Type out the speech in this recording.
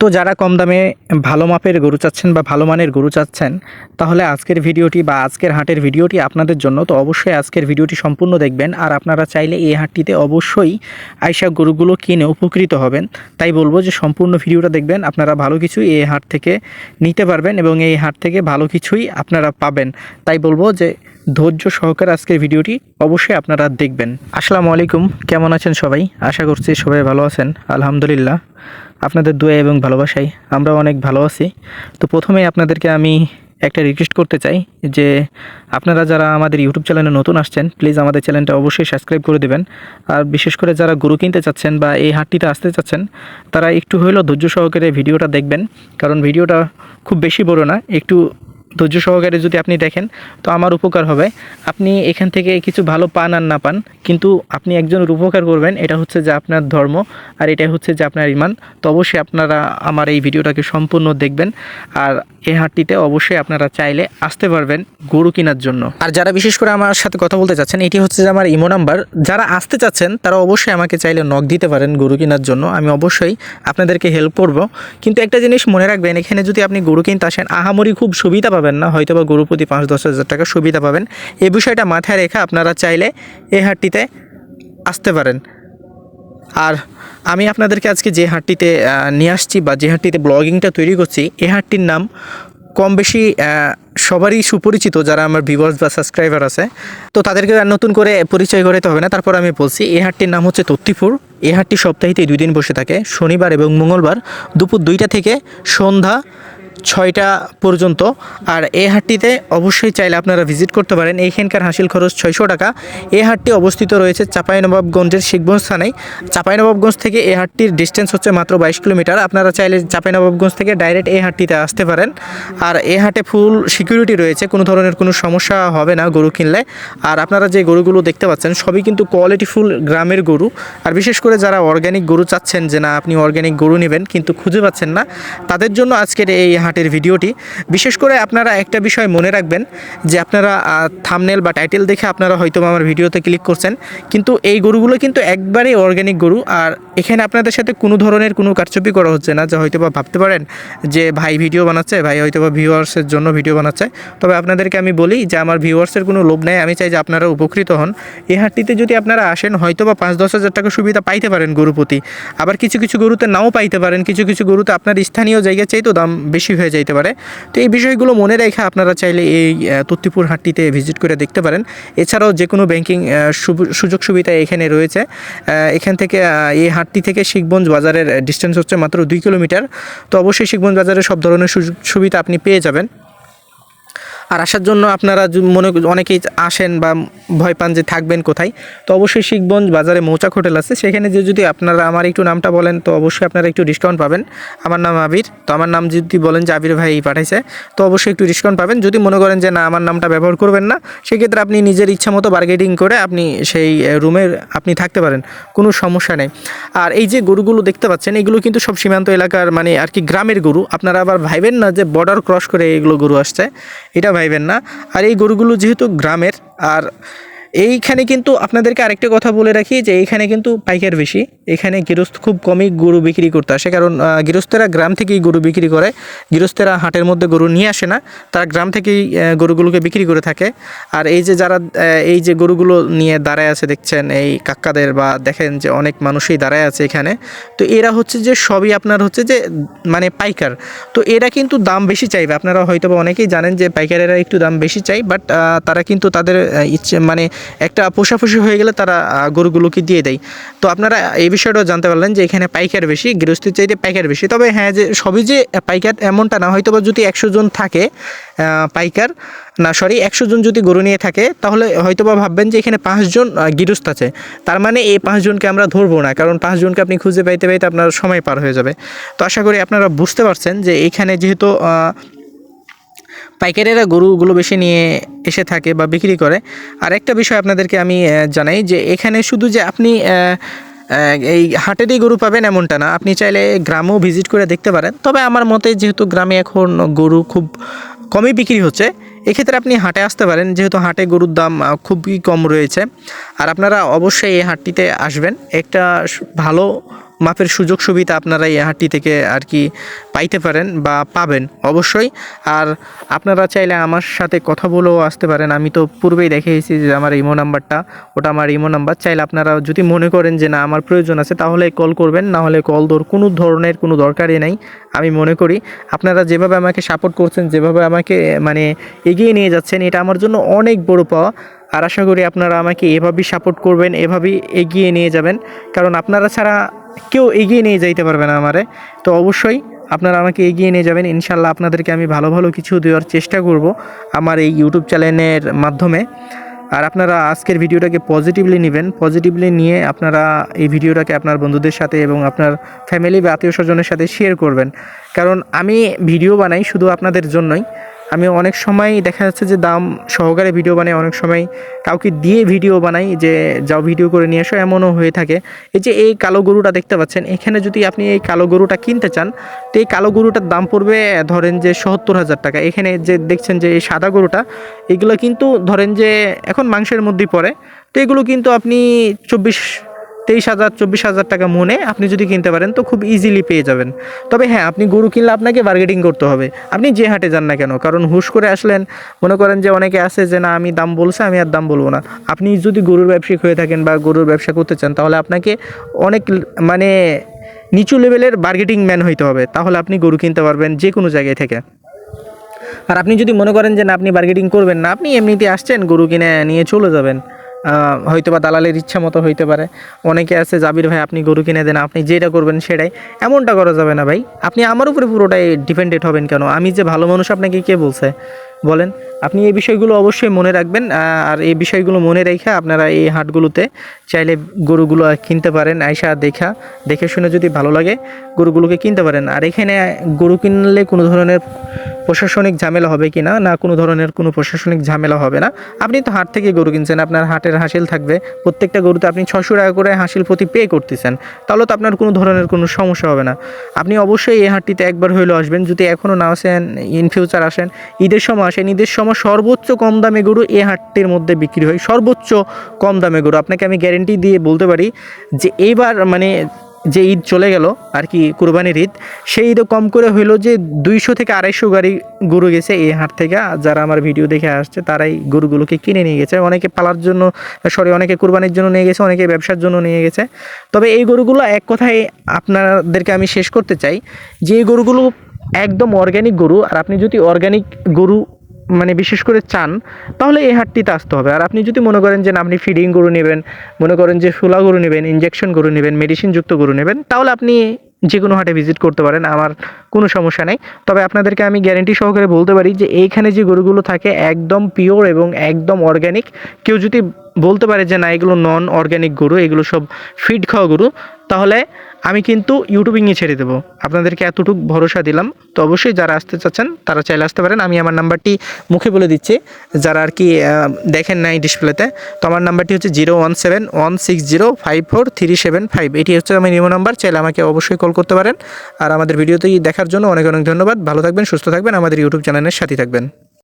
তো যারা কম দামে ভালো মাপের গরু চাচ্ছেন বা ভালো মানের গরু চাচ্ছেন, তাহলে আজকের ভিডিওটি বা আজকের হাটের ভিডিওটি আপনাদের জন্য। তো অবশ্যই আজকের ভিডিওটি সম্পূর্ণ দেখবেন। আর আপনারা চাইলে এই হাটটিতে অবশ্যই আইসা গরুগুলো কিনে উপকৃত হবেন। তাই বলব যে সম্পূর্ণ ভিডিওটা দেখবেন, আপনারা ভালো কিছু এই হাট থেকে নিতে পারবেন এবং এই হাট থেকে ভালো কিছুই আপনারা পাবেন। তাই বলব যে ধৈর্য সহকারে আজকের ভিডিওটি অবশ্যই আপনারা দেখবেন। আসসালামু আলাইকুম, কেমন আছেন সবাই? আশা করছি সবাই ভালো আছেন, আলহামদুলিল্লাহ। আপনাদের দোয়া এবং ভালোবাসাই আমরা অনেক ভালো আছি। তো প্রথমেই আপনাদেরকে আমি একটা রিকোয়েস্ট করতে চাই যে আপনারা যারা আমাদের ইউটিউব চ্যানেলে নতুন আসছেন প্লিজ আমাদের চ্যানেলটা অবশ্যই সাবস্ক্রাইব করে দেবেন। আর বিশেষ করে যারা গরু কিনতে চাচ্ছেন বা এই হাটটিতে আসতে চাচ্ছেন, তারা একটু হলেও ধৈর্য সহকারে ভিডিওটা দেখবেন। কারণ ভিডিওটা খুব বেশি বড় না, একটু ধৈর্য সহকারে যদি আপনি দেখেন, তো আমার উপকার হবে। আপনি এখান থেকে কিছু ভালো পান আর না পান, কিন্তু আপনি একজনের উপকার করবেন, এটা হচ্ছে যে আপনার ধর্ম আর এটা হচ্ছে যে আপনার ইমান। তো অবশ্যই আপনারা আমার এই ভিডিওটাকে সম্পূর্ণ দেখবেন আর এই হাটটিতে অবশ্যই আপনারা চাইলে আসতে পারবেন গরু কেনার জন্য। আর যারা বিশেষ করে আমার সাথে কথা বলতে চাচ্ছেন, এটি হচ্ছে যে আমার ইমো নাম্বার। যারা আসতে চাচ্ছেন, তারা অবশ্যই আমাকে চাইলে নক দিতে পারেন গরু কেনার জন্য। আমি অবশ্যই আপনাদেরকে হেল্প করব। কিন্তু একটা জিনিস মনে রাখবেন, এখানে যদি আপনি গরু কিনতে আসেন, আহামরি খুব সুবিধা পাবেন। না হয়তো বা গরু প্রতি পাঁচ দশ হাজার টাকা সুবিধা পাবেন। এ বিষয়টা মাথায় রেখে আপনারা চাইলে এই হাটটিতে আসতে পারেন। আর আমি আপনাদেরকে আজকে যে হাটটিতে নিয়ে আসছি বা যে হাটটিতে ব্লগিংটা তৈরি করছি এই হাটটির নাম কম বেশি সবারই সুপরিচিত যারা আমার ভিউয়ার্স বা সাবস্ক্রাইবার আছে। তো তাদেরকে আর নতুন করে পরিচয় করাতে হবে না, তারপর আমি বলছি এই হাটটির নাম হচ্ছে তত্তিপুর। এই হাটটি সপ্তাহেতে দুই দিন বসে থাকে, শনিবার এবং মঙ্গলবার দুপুর দুইটা থেকে সন্ধ্যা ছয়টা পর্যন্ত। আর এই হাটটিতে অবশ্যই চাইলে আপনারা ভিজিট করতে পারেন। এইখানকার হাসিল খরচ ছয়শো টাকা। এই হাটটি অবস্থিত রয়েছে চাঁপাইনবাবগঞ্জের শিখগঞ্জ থানায় চাঁপাইনবাবগঞ্জ থেকে এই হাটটির ডিস্টেন্স হচ্ছে মাত্র বাইশ কিলোমিটার। আপনারা চাইলে চাঁপাইনবাবগঞ্জ থেকে ডাইরেক্ট এই হাটটিতে আসতে পারেন। আর এই হাটে ফুল সিকিউরিটি রয়েছে। কোনো ধরনের কোনো সমস্যা হবে না গরু কিনলে। আর আপনারা যে গরুগুলো দেখতে পাচ্ছেন, সবই কিন্তু কোয়ালিটিফুল গ্রামের গরু। আর বিশেষ করে যারা অর্গ্যানিক গরু চাচ্ছেন যে না, আপনি অর্গ্যানিক গরু নেবেন, কিন্তু খুঁজে পাচ্ছেন না, তাদের জন্য আজকের এই হাটের ভিডিওটি। বিশেষ করে আপনারা একটা বিষয় মনে রাখবেন যে আপনারা থামনেল বা টাইটেল দেখে আপনারা হয়তো আমার ভিডিওতে ক্লিক করছেন। কিন্তু এই গরুগুলো কিন্তু একবারেই অর্গ্যানিক গরু। আর এখানে আপনাদের সাথে কোনো ধরনের কোনো কারচুপি করা হচ্ছে না। যে হয়তো বা ভাবতে পারেন যে ভাই ভিডিও বানাচ্ছে, ভাই হয়তো বা ভিউয়ার্সের জন্য ভিডিও বানাচ্ছে। তবে আপনাদেরকে আমি বলি যে আমার ভিউয়ার্সের কোনো লোভ নেই। আমি চাই যে আপনারা উপকৃত হন। এই হাটটিতে যদি আপনারা আসেন হয়তো বা পাঁচ দশ হাজার টাকা সুবিধা পাইতে পারেন গরু প্রতি। আবার কিছু কিছু গরুতে নাও পাইতে পারেন। কিছু কিছু গরুতে আপনার স্থানীয় জায়গায় চাইতেও দাম বেশি হয়ে যাইতে পারে। তো এই বিষয়গুলো মনে রেখে আপনারা চাইলে এই তত্তিপুর হাটটিতে ভিজিট করে দেখতে পারেন। এছাড়াও যে কোনো ব্যাংকিং সুযোগ সুবিধা এখানে রয়েছে। এখান থেকে এই হাটটি থেকে শিখবঞ্জ বাজারের ডিস্টেন্স হচ্ছে মাত্র দুই কিলোমিটার। তো অবশ্যই শিখবঞ্জ বাজারে সব ধরনের সুযোগ সুবিধা আপনি পেয়ে যাবেন। আর আসার জন্য আপনারা মনে অনেকেই আসেন বা ভয় পান যে থাকবেন কোথায়, তো অবশ্যই শিখগঞ্জ বাজারে মৌচাক হোটেল আছে। সেখানে যে যদি আপনারা আমার একটু নামটা বলেন, তো অবশ্যই আপনারা একটু ডিসকাউন্ট পাবেন। আমার নাম আবির, তো আমার নাম যদি বলেন যে আবির ভাই পাঠাইছে, তো অবশ্যই একটু ডিসকাউন্ট পাবেন। যদি মনে করেন যে না, আমার নামটা ব্যবহার করবেন না, সেক্ষেত্রে আপনি নিজের ইচ্ছা মতো বার্গেটিং করে আপনি সেই রুমের আপনি থাকতে পারেন, কোনো সমস্যা নেই। আর এই যে গরুগুলো দেখতে পাচ্ছেন, এগুলো কিন্তু সব সীমান্ত এলাকার মানে আর কি গ্রামের গরু। আপনারা আবার ভাইবেন না যে বর্ডার ক্রস করে এগুলো গরু আসছে। এটা ভাইবেন না। আর এই গরুগুলো যেহেতু গ্রামের আর এইখানে কিন্তু আপনাদেরকে আরেকটা কথা বলে রাখি যে এইখানে কিন্তু পাইকার বেশি। এখানে গৃহস্থ খুব কমই গরু বিক্রি করতে আসে, কারণ গৃহস্থেরা গ্রাম থেকেই গরু বিক্রি করে। গৃহস্থেরা হাটের মধ্যে গরু নিয়ে আসে না, তারা গ্রাম থেকেই গরুগুলোকে বিক্রি করে থাকে। আর এই যে যারা এই যে গরুগুলো নিয়ে দাঁড়ায় আছে, দেখছেন এই কাক্কাদের বা দেখেন যে অনেক মানুষই দাঁড়ায় আছে এখানে, তো এরা হচ্ছে যে সবই আপনার হচ্ছে যে মানে পাইকার। তো এরা কিন্তু দাম বেশি চাইবে। আপনারা হয়তো অনেকেই জানেন যে পাইকারেরা একটু দাম বেশি চাই বাট তারা কিন্তু তাদের ইচ্ছে মানে একটা পোষাপুষি হয়ে গেলে তারা গরুগুলোকে দিয়ে দেয়। তো আপনারা এই বিষয়টাও জানতে পারলেন যে এখানে পাইকার বেশি, গৃহস্থির চাইতে পাইকার বেশি। তবে হ্যাঁ যে সবই যে পাইকার এমনটা না হয়তো বা যদি একশো জন থাকে পাইকার, না সরি একশো জন যদি গরু নিয়ে থাকে, তাহলে হয়তো বা ভাববেন যে এখানে পাঁচজন গৃহস্থ আছে। তার মানে এই পাঁচজনকে আমরা ধরবো না, কারণ পাঁচজনকে আপনি খুঁজে পাইতে পাইতে আপনার সময় পার হয়ে যাবে। তো আশা করি আপনারা বুঝতে পারছেন যে এখানে যেহেতু পাইকারেরা গরুগুলো বেশি নিয়ে এসে থাকে বা বিক্রি করে। আর একটা বিষয় আপনাদেরকে আমি জানাই যে এখানে শুধু যে আপনি এই হাটেরই গরু পাবেন এমনটা না। আপনি চাইলে গ্রামেও ভিজিট করে দেখতে পারেন। তবে আমার মতে যেহেতু গ্রামে এখন গরু খুব কমই বিক্রি হচ্ছে, এক্ষেত্রে আপনি হাটে আসতে পারেন। যেহেতু হাটে গরুর দাম খুবই কম রয়েছে। আর আপনারা অবশ্যই এই হাটটিতে আসবেন। একটা ভালো মাপের সুযোগ সুবিধা আপনারা এই হাটটি থেকে আর কি পাইতে পারেন বা পাবেন অবশ্যই। আর আপনারা চাইলে আমার সাথে কথা বলেও আসতে পারেন। আমি তো পূর্বেই দেখিয়েছি যে আমার ইমো নাম্বারটা, ওটা আমার ইমো নাম্বার। চাইলে আপনারা যদি মনে করেন যে না, আমার প্রয়োজন আছে, তাহলে কল করবেন। না হলে কল দর, কোনো ধরনের কোনো দরকারই নাই, আমি মনে করি। আপনারা যেভাবে আমাকে সাপোর্ট করছেন, যেভাবে আমাকে মানে এগিয়ে নিয়ে যাচ্ছেন, এটা আমার জন্য অনেক বড় পাওয়া। আর আশা করি আপনারা আমাকে এভাবেই সাপোর্ট করবেন, এভাবেই এগিয়ে নিয়ে যাবেন। কারণ আপনারা ছাড়া কেউ এগিয়ে নিয়ে যাইতে পারবে না আমারে। তো অবশ্যই আপনারা আমাকে এগিয়ে নিয়ে যাবেন। ইনশাল্লাহ আপনাদেরকে আমি ভালো ভালো কিছু দেওয়ার চেষ্টা করব আমার এই ইউটিউব চ্যানেলের মাধ্যমে। আর আপনারা আজকের ভিডিওটাকে পজিটিভলি নেবেন। পজিটিভলি নিয়ে আপনারা এই ভিডিওটাকে আপনার বন্ধুদের সাথে এবং আপনার ফ্যামিলি বা আত্মীয় স্বজনের সাথে শেয়ার করবেন। কারণ আমি ভিডিও বানাই শুধু আপনাদের জন্যই। আমি অনেক সময় দেখা যাচ্ছে যে দাম সহকারে ভিডিও বানাই, অনেক সময় কাউকে দিয়ে ভিডিও বানাই যে যাও ভিডিও করে নিয়ে এসো, এমনও হয়ে থাকে। এই যে এই কালো গরুটা দেখতে পাচ্ছেন, এখানে যদি আপনি এই কালো গরুটা কিনতে চান, তো এই কালো গরুটার দাম পড়বে, ধরেন যে সত্তর হাজার টাকা। এখানে যে দেখছেন যে এই সাদা গরুটা, এগুলো কিন্তু ধরেন যে এখন মাংসের মধ্যেই পড়ে। তো এগুলো কিন্তু আপনি চব্বিশ তেইশ হাজার, চব্বিশ হাজার টাকা মনে আপনি যদি কিনতে পারেন, তো খুব ইজিলি পেয়ে যাবেন। তবে হ্যাঁ আপনি গরু কিনলে আপনাকে বার্গেটিং করতে হবে। আপনি যে হাটে যান না কেন, কারণ হুশ করে আসলেন, মনে করেন যে অনেকে আছে যে, না, আমি দাম বলছে, আমি আর দাম বলব না। আপনি যদি গরুর ব্যবসায়িক হয়ে থাকেন বা গরুর ব্যবসা করতে চান, তাহলে আপনাকে অনেক মানে নিচু লেভেলের বার্গেটিং ম্যান হইতে হবে। তাহলে আপনি গরু কিনতে পারবেন যে কোনো জায়গায় থেকে। আর আপনি যদি মনে করেন যে, না, আপনি বার্গেটিং করবেন না, আপনি এমনিতে আসছেন, গরু কিনে নিয়ে চলে যাবেন। হয়তো বা দালালের ইচ্ছা মতো হইতে পারে। অনেকে আছে, জাবির ভাই, আপনি গরু কিনে দেন, আপনি যেটা করবেন সেটাই। এমনটা করা যাবে না ভাই। আপনি আমার উপরে পুরোটাই ডিপেন্ডেড হবেন কেন? আমি যে ভালো মানুষ, আপনাকে কে বলছে? বলেন। আপনি এই বিষয়গুলো অবশ্যই মনে রাখবেন আর এই বিষয়গুলো মনে রেখে আপনারা এই হাটগুলোতে চাইলে গরুগুলো কিনতে পারেন আয়সা দেখা, দেখে শুনে যদি ভালো লাগে, গরুগুলোকে কিনতে পারেন। আর এখানে গরু কিনলে কোনো ধরনের প্রশাসনিক ঝামেলা হবে কি না? না, কোনো ধরনের কোনো প্রশাসনিক ঝামেলা হবে না। আপনি তো হাট থেকে গরু কিনছেন, আপনার হাটের হাসিল থাকবে। প্রত্যেকটা গরুতে আপনি ছশো টাকা করে হাসিল প্রতি পে করতেছেন। তাহলে তো আপনার কোনো ধরনের কোনো সমস্যা হবে না। আপনি অবশ্যই এই হাটটিতে একবার হইলেও আসবেন। যদি এখনও না আসেন ইন ফিউচার আসেন, ঈদের সময় আসেন, ঈদের সময় সর্বোচ্চ কম দামে গরু এই হাটটির মধ্যে বিক্রি হয়। সর্বোচ্চ কম দামে গরু। আপনাকে আমি গ্যারেন্টি দিয়ে বলতে পারি যে এইবার মানে যে ঈদ চলে গেল, আর কি কুরবানির ঈদ, সেই ঈদও কম করে হইল যে দুইশো থেকে আড়াইশো গাড়ি গরু গেছে এই হাট থেকে। যারা আমার ভিডিও দেখে আসছে, তারাই গরুগুলোকে কিনে নিয়ে গেছে। অনেকে পালার জন্য, সরি, অনেকে কুরবানির জন্য নিয়ে গেছে, অনেকে ব্যবসার জন্য নিয়ে গেছে। তবে এই গরুগুলো এক কথায় আপনাদেরকে আমি শেষ করতে চাই, যে এই গরুগুলো একদম অর্গ্যানিক গরু, আর আপনি যদি অর্গ্যানিক গরু মানে বিশেষ করে চান, তাহলে এই হাটটিতে আসতে হবে। আর আপনি যদি মনে করেন যে আপনি ফিডিং গরু নেবেন, মনে করেন যে ফুলা গরু নেবেন ইঞ্জেকশন গরু নেবেন মেডিসিনযুক্ত গরু নেবেন, তাহলে আপনি যে কোনো হাটে ভিজিট করতে পারেন, আমার কোনো সমস্যা নেই। তবে আপনাদেরকে আমি গ্যারেন্টি সহকারে বলতে পারি যে এইখানে যে গরুগুলো থাকে, একদম পিওর এবং একদম অর্গ্যানিক কেউ যদি বলতে পারে যে না, এগুলো নন অর্গ্যানিক গরু, এগুলো সব ফিড খাওয়া গরু, তাহলে আমি কিন্তু ইউটিউবিংয়ে ছেড়ে দেবো। আপনাদেরকে এতটুকু ভরসা দিলাম। তো অবশ্যই যারা আসতে চাচ্ছেন, তারা চাইলে আসতে পারেন। আমি আমার নাম্বারটি মুখে বলে দিচ্ছি। যারা আর কি দেখেন নাই ডিসপ্লেতে, তো আমার নাম্বারটি হচ্ছে zero one seven one six zero five four three seven five. এটি হচ্ছে আমার নিমো নাম্বার, চাইলে আমাকে অবশ্যই কল করতে পারেন। আর আমাদের ভিডিওতেই দেখার জন্য অনেক অনেক ধন্যবাদ। ভালো থাকবেন, সুস্থ থাকবেন। আমাদের ইউটিউব চ্যানেলের সাথে থাকবেন।